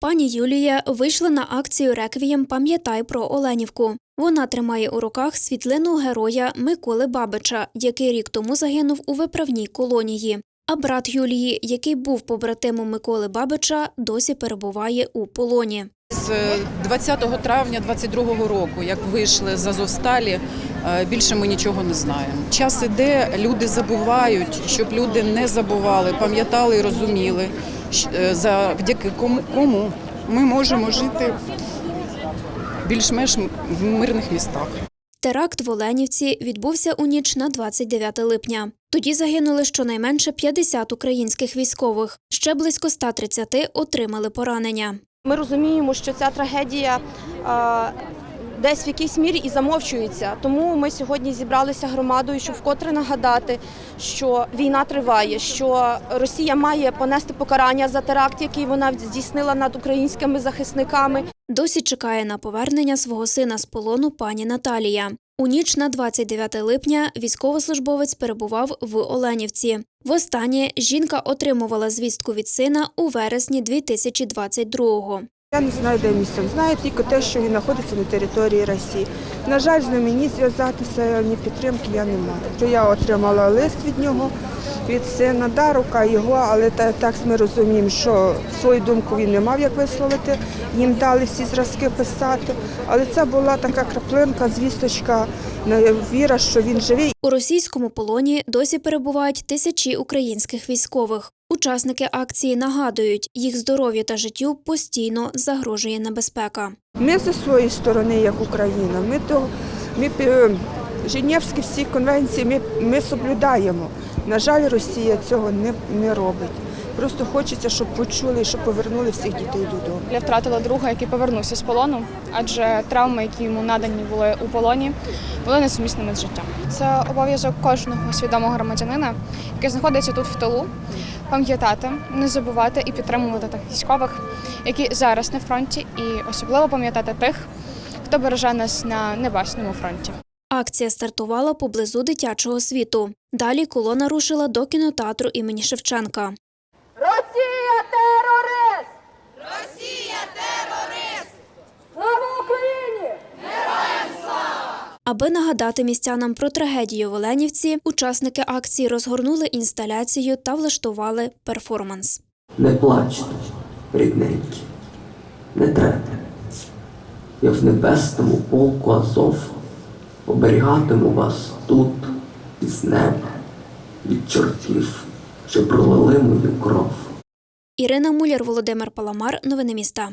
Пані Юлія вийшла на акцію Реквієм Пам'ятай про Оленівку. Вона тримає у руках світлину героя Миколи Бабича, який рік тому загинув у виправній колонії. А брат Юлії, який був побратимом Миколи Бабича, досі перебуває у полоні. З 20 травня 22 року, як вийшли з Азовсталі, е, більше ми нічого не знаємо. Час іде, люди забувають, щоб люди не забували, пам'ятали і розуміли, е, завдяки кому- кому ми можемо жити більш-менш в мирних містах. Теракт в Оленівці відбувся у ніч на 29 липня. Тоді загинули щонайменше 50 українських військових. Ще близько 130 отримали поранення. Ми розуміємо, що ця трагедія а, десь в якійсь мірі і замовчується. Тому ми сьогодні зібралися громадою, щоб вкотре нагадати, що війна триває, що Росія має понести покарання за теракт, який вона здійснила над українськими захисниками. Досі чекає на повернення свого сина з полону пані Наталія. У ніч на 29 липня військовослужбовець перебував в Оленівці. Востаннє жінка отримувала звістку від сина у вересні 2022-го. Я не знаю, де місце. Знаю тільки те, що він знаходиться на території Росії. На жаль, з ним ні зв'язатися, ні підтримки я не маю. Що Я отримала лист від нього, від сина, да, рука його, але та- так ми розуміємо, що свою думку він не мав як висловити. Їм дали всі зразки писати. Але це була така краплинка, звісточка, віра, що він живий. У російському полоні досі перебувають тисячі українських військових. Учасники акції нагадують, їх здоров'ю та життю постійно загрожує небезпека. Ми зі своєї сторони, як Україна, ми до ми е, Женевські всі конвенції ми, ми соблюдаємо. На жаль, Росія цього не, не робить. Просто хочеться, щоб почули щоб повернули всіх дітей додому. Я втратила друга, який повернувся з полону, адже травми, які йому надані були у полоні, були несумісними з життям. Це обов'язок кожного свідомого громадянина, який знаходиться тут в тилу, пам'ятати, не забувати і підтримувати тих військових, які зараз на фронті, і особливо пам'ятати тих, хто береже нас на небесному фронті. Акція стартувала поблизу дитячого світу. Далі колона рушила до кінотеатру імені Шевченка. Росія терорист! Росія терорист! Слава Україні! Аби нагадати містянам про трагедію в Оленівці, учасники акції розгорнули інсталяцію та влаштували перформанс. Не плачте, рідненькі, не треба. Я в небесному полку Азов оберігатиму вас тут, із неба, від чортів, що пролили мою кров. Ірина Муляр, Володимир Паламар. Новини міста.